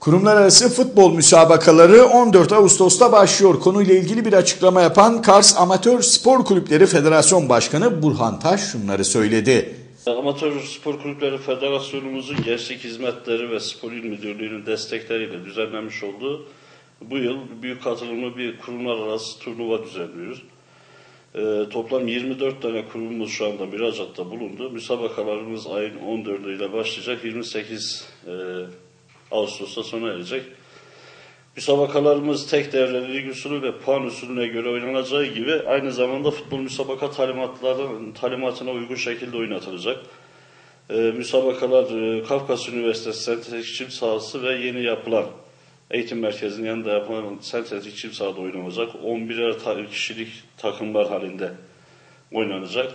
Kurumlar arası futbol müsabakaları 14 Ağustos'ta başlıyor. Konuyla ilgili bir açıklama yapan Kars Amatör Spor Kulüpleri Federasyon Başkanı Burhan Taş şunları söyledi. Amatör Spor Kulüpleri Federasyonumuzun Gençlik Hizmetleri ve Spor İl Müdürlüğü'nün destekleriyle düzenlenmiş olduğu bu yıl büyük katılımlı bir kurumlar arası turnuva düzenliyoruz. Ee, toplam 24 tane kurumumuz şu anda müracaatta bulundu. Müsabakalarımız ayın 14'ü ile başlayacak. 28 e, Ağustos'ta sona erecek. Müsabakalarımız tek devreli lig usulü ve puan usulüne göre oynanacağı gibi aynı zamanda futbol müsabaka talimatları talimatına uygun şekilde oynatılacak. Ee, müsabakalar e, Kafkas Üniversitesi Sentetik Çim Sahası ve yeni yapılan eğitim merkezinin yanında yapılan sentetik çim sahada oynanacak. 11'er ta- kişilik takımlar halinde oynanacak.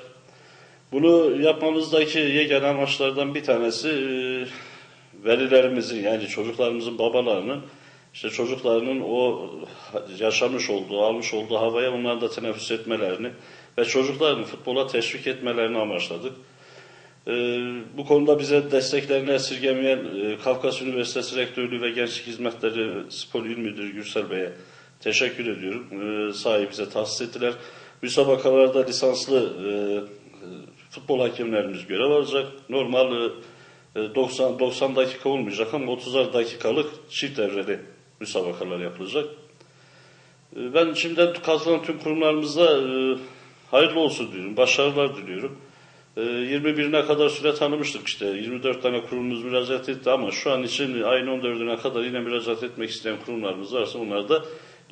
Bunu yapmamızdaki yegane amaçlardan bir tanesi e, velilerimizin yani çocuklarımızın babalarının işte çocuklarının o yaşamış olduğu, almış olduğu havaya onların da teneffüs etmelerini ve çocukların futbola teşvik etmelerini amaçladık. Ee, bu konuda bize desteklerini esirgemeyen e, Kafkas Üniversitesi Rektörlüğü ve Gençlik Hizmetleri Spor İl Müdürü Gürsel Bey'e teşekkür ediyorum. Ee, sahi bize tahsis ettiler. Müsabakalarda lisanslı e, e, futbol hakemlerimiz görev alacak. Normal e, 90, 90 dakika olmayacak ama 30'ar dakikalık çift evreli müsabakalar yapılacak. E, Ben şimdiden katılan tüm kurumlarımıza e, hayırlı olsun diyorum, başarılar diliyorum. E, 21'ine kadar süre tanımıştık işte. 24 tane kurumumuz müracaat etti ama şu an için ayın 14'üne kadar yine müracaat etmek isteyen kurumlarımız varsa onları da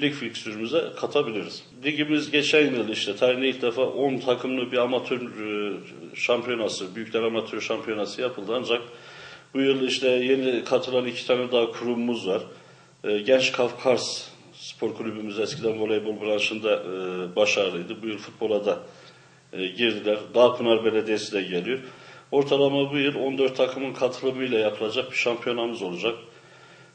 lig fikstürümüze katabiliriz. Ligimiz geçen yıl işte tarihinde ilk defa 10 takımlı bir amatör e, şampiyonası, büyükler amatör şampiyonası yapıldı ancak bu yıl işte yeni katılan iki tane daha kurumumuz var. E, Genç Kafkas Spor Kulübümüz eskiden voleybol branşında e, başarılıydı. Bu yıl futbola da girdiler. Dağpınar Belediyesi de geliyor. Ortalama bu yıl 14 takımın katılımıyla yapılacak bir şampiyonamız olacak.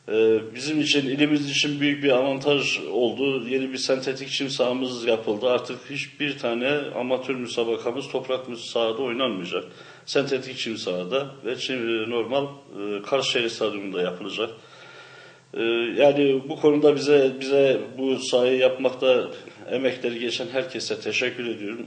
E, bizim için, ilimiz için büyük bir avantaj oldu. Yeni bir sentetik çim sahamız yapıldı. Artık hiçbir tane amatör müsabakamız toprak sahada oynanmayacak. Sentetik çim sahada ve çim, e, normal e, Karşıyaka Stadyumunda yapılacak. Ee, Yani bu konuda bize bize bu sahayı yapmakta emekleri geçen herkese teşekkür ediyorum.